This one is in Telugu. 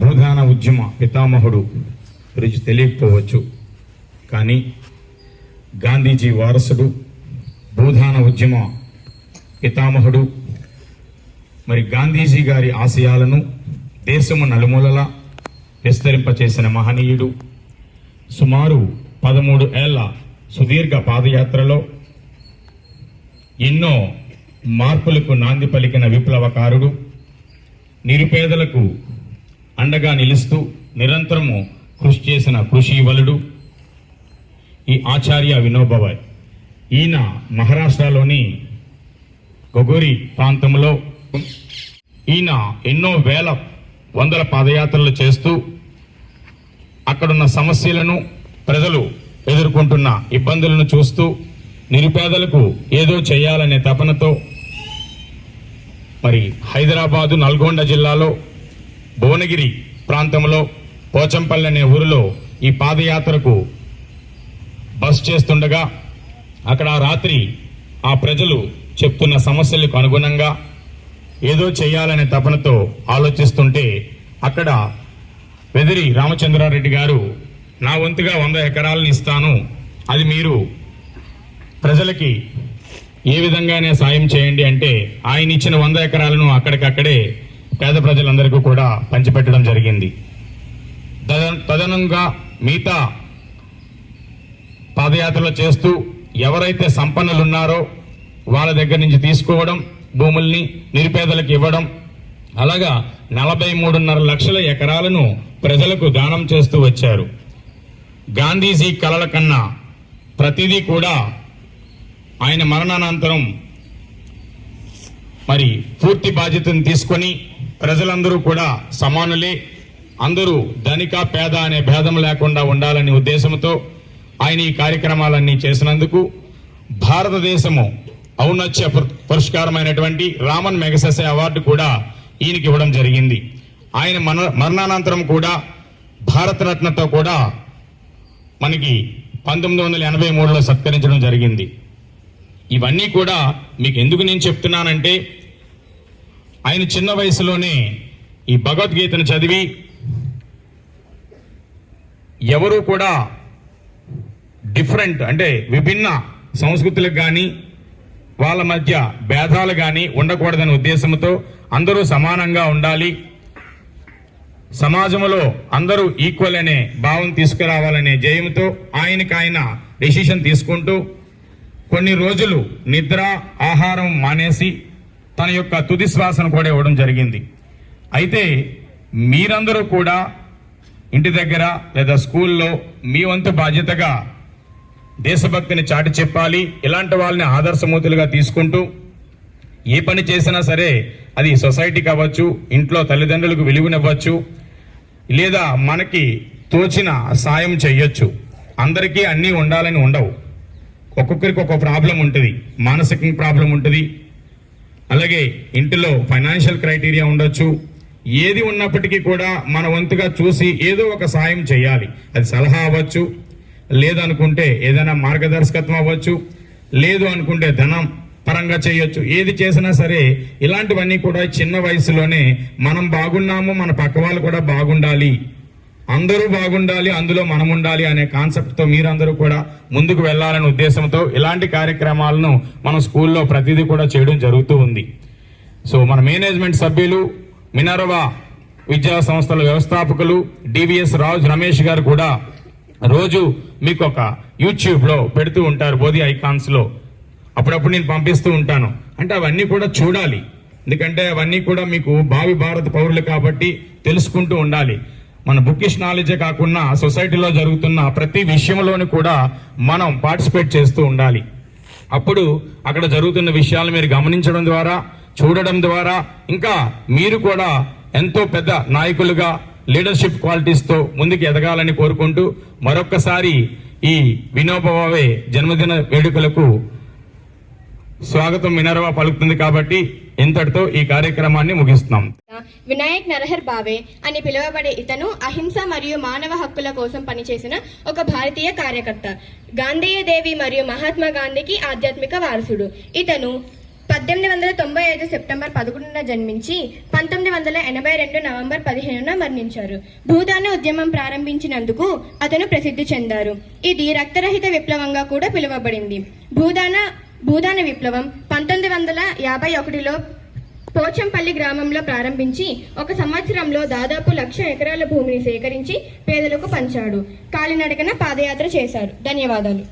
భూదాన ఉద్యమ పితామహుడు గురించి తెలియకపోవచ్చు. కానీ గాంధీజీ వారసుడు భూదాన ఉద్యమ పితామహుడు మరి గాంధీజీ గారి ఆశయాలను దేశము నలుమూలలా విస్తరింపచేసిన మహనీయుడు సుమారు పదమూడు ఏళ్ళ సుదీర్ఘ పాదయాత్రలో ఎన్నో మార్పులకు నాంది పలికిన విప్లవకారుడు నిరుపేదలకు అండగా నిలుస్తూ నిరంతరము కృషి చేసిన కృషి వలుడు ఈ ఆచార్య వినోబాబాయ్ ఈయన మహారాష్ట్రలోని గొగోరి ప్రాంతంలో ఈయన ఎన్నో వేల వందల పాదయాత్రలు చేస్తూ అక్కడున్న సమస్యలను ప్రజలు ఎదుర్కొంటున్న ఇబ్బందులను చూస్తూ నిరుపేదలకు ఏదో చేయాలనే తపనతో మరి హైదరాబాదు నల్గొండ జిల్లాలో భువనగిరి ప్రాంతంలో పోచంపల్లి అనే ఊరిలో ఈ పాదయాత్రకు బస్ చేస్తుండగా అక్కడ రాత్రి ఆ ప్రజలు చెప్తున్న సమస్యలకు అనుగుణంగా ఏదో చేయాలనే తపనతో ఆలోచిస్తుంటే అక్కడ వెదిరి రామచంద్రారెడ్డి గారు నా వంతుగా వంద ఎకరాలను ఇస్తాను. అది మీరు ప్రజలకి ఏ విధంగానే సాయం చేయండి అంటే ఆయన ఇచ్చిన వంద ఎకరాలను అక్కడికక్కడే పేద ప్రజలందరికీ కూడా పంచిపెట్టడం జరిగింది. తద- తదనంగా మిగతా పాదయాత్రలు చేస్తూ ఎవరైతే సంపన్నులు ఉన్నారో వాళ్ళ దగ్గర నుంచి తీసుకోవడం భూముల్ని నిరుపేదలకు ఇవ్వడం అలాగా నలభై మూడున్నర లక్షల ఎకరాలను ప్రజలకు దానం చేస్తూ వచ్చారు. గాంధీజీ కలల కన్నా ప్రతిదీ కూడా ఆయన మరణానంతరం మరి పూర్తి బాధ్యతను తీసుకొని ప్రజలందరూ కూడా సమానులే. అందరూ ధనిక పేద అనే భేదం లేకుండా ఉండాలనే ఉద్దేశంతో ఆయన ఈ కార్యక్రమాలన్నీ చేసినందుకు భారతదేశము ఔన్నత్య పురస్కారమైనటువంటి రామన్ మెగసెసే అవార్డు కూడా ఈయనకి ఇవ్వడం జరిగింది. ఆయన మన మరణానంతరం కూడా భారతరత్నతో కూడా మనకి పంతొమ్మిది వందల ఎనభై మూడులో సత్కరించడం జరిగింది. ఇవన్నీ కూడా మీకు ఎందుకు నేను చెప్తున్నానంటే ఆయన చిన్న వయసులోనే ఈ భగవద్గీతను చదివి ఎవరు కూడా డిఫరెంట్ అంటే విభిన్న సంస్కృతులకు కానీ వాళ్ళ మధ్య భేదాలు కానీ ఉండకూడదనే ఉద్దేశంతో అందరూ సమానంగా ఉండాలి. సమాజంలో అందరూ ఈక్వల్ అనే భావం తీసుకురావాలనే జయంతో ఆయనకు ఆయన డెసిషన్ తీసుకుంటూ కొన్ని రోజులు నిద్ర ఆహారం మానేసి తన యొక్క తుది శ్వాసను కూడా ఇవ్వడం జరిగింది. అయితే మీరందరూ కూడా ఇంటి దగ్గర లేదా స్కూల్లో మీ వంతు బాధ్యతగా దేశభక్తిని చాటి చెప్పాలి ఇలాంటి వాళ్ళని ఆదర్శమూతులుగా తీసుకుంటూ ఏ పని చేసినా సరే అది సొసైటీకి అవ్వచ్చు ఇంట్లో తల్లిదండ్రులకు విలువనివ్వచ్చు లేదా మనకి తోచిన సాయం చేయొచ్చు అందరికీ అన్నీ ఉండాలని ఉండవు. ఒక్కొక్కరికి ఒక ప్రాబ్లం ఉంటుంది మానసిక ప్రాబ్లం ఉంటుంది అలాగే ఇంటిలో ఫైనాన్షియల్ క్రైటీరియా ఉండొచ్చు. ఏది ఉన్నప్పటికీ కూడా మన వంతుగా చూసి ఏదో ఒక సాయం చేయాలి. అది సలహా అవ్వచ్చు. లేదనుకుంటే ఏదైనా మార్గదర్శకత్వం అవ్వచ్చు. లేదు అనుకుంటే ధనం పరంగా చేయొచ్చు. ఏది చేసినా సరే ఇలాంటివన్నీ కూడా చిన్న వయసులోనే మనం బాగున్నాము మన పక్క వాళ్ళు కూడా బాగుండాలి. అందరూ బాగుండాలి అందులో మనం ఉండాలి అనే కాన్సెప్ట్తో మీరందరూ కూడా ముందుకు వెళ్ళాలనే ఉద్దేశంతో ఇలాంటి కార్యక్రమాలను మనం స్కూల్లో ప్రతిదీ కూడా చేయడం జరుగుతూ ఉంది. సో మన మేనేజ్మెంట్ సభ్యులు మినర్వా విద్యా సంస్థల వ్యవస్థాపకులు డివిఎస్ రాజు రమేష్ గారు కూడా రోజు మీకు ఒక యూట్యూబ్లో పెడుతూ ఉంటారు బోధి ఐకాన్స్లో. అప్పుడప్పుడు నేను పంపిస్తూ ఉంటాను. అంటే అవన్నీ కూడా చూడాలి. ఎందుకంటే అవన్నీ కూడా మీకు భావి భారత పౌరులు కాబట్టి తెలుసుకుంటూ ఉండాలి. మన బుకిష్ నాలెడ్జే కాకుండా సొసైటీలో జరుగుతున్న ప్రతి విషయంలోని కూడా మనం పార్టిసిపేట్ చేస్తూ ఉండాలి. అప్పుడు అక్కడ జరుగుతున్న విషయాలు మీరు గమనించడం ద్వారా చూడడం ద్వారా ఇంకా మీరు కూడా ఎంతో పెద్ద నాయకులుగా లీడర్షిప్ క్వాలిటీస్తో ముందుకు ఎదగాలని కోరుకుంటూ మరొక్కసారి ఈ వినోబావే జన్మదిన వేడుకలకు స్వాగతం మినరవా పలుకుతుంది కాబట్టి ఇంతటితో ఈ కార్యక్రమాన్ని ముగిస్తున్నాం. వినాయక్ నరహర్ బావే అని పిలువబడే ఇతను అహింస మరియు మానవ హక్కుల కోసం పనిచేసిన ఒక భారతీయ కార్యకర్త. గాంధేయ దేవి మరియు మహాత్మా గాంధీకి ఆధ్యాత్మిక వారసుడు. ఇతను పద్దెనిమిది వందల తొంభై ఐదు సెప్టెంబర్ పదకొండున జన్మించి పంతొమ్మిది వందల ఎనభై రెండు నవంబర్ పదిహేనున మరణించారు. భూదాన ఉద్యమం ప్రారంభించినందుకు అతను ప్రసిద్ధి చెందారు. ఇది రక్తరహిత విప్లవంగా కూడా పిలువబడింది. భూదాన భూదాన విప్లవం పంతొమ్మిది వందల యాభై ఒకటిలో పోచంపల్లి గ్రామంలో ప్రారంభించి ఒక సంవత్సరంలో దాదాపు లక్ష ఎకరాల భూమిని సేకరించి పేదలకు పంచాడు. కాలినడకన పాదయాత్ర చేశారు ధన్యవాదాలు.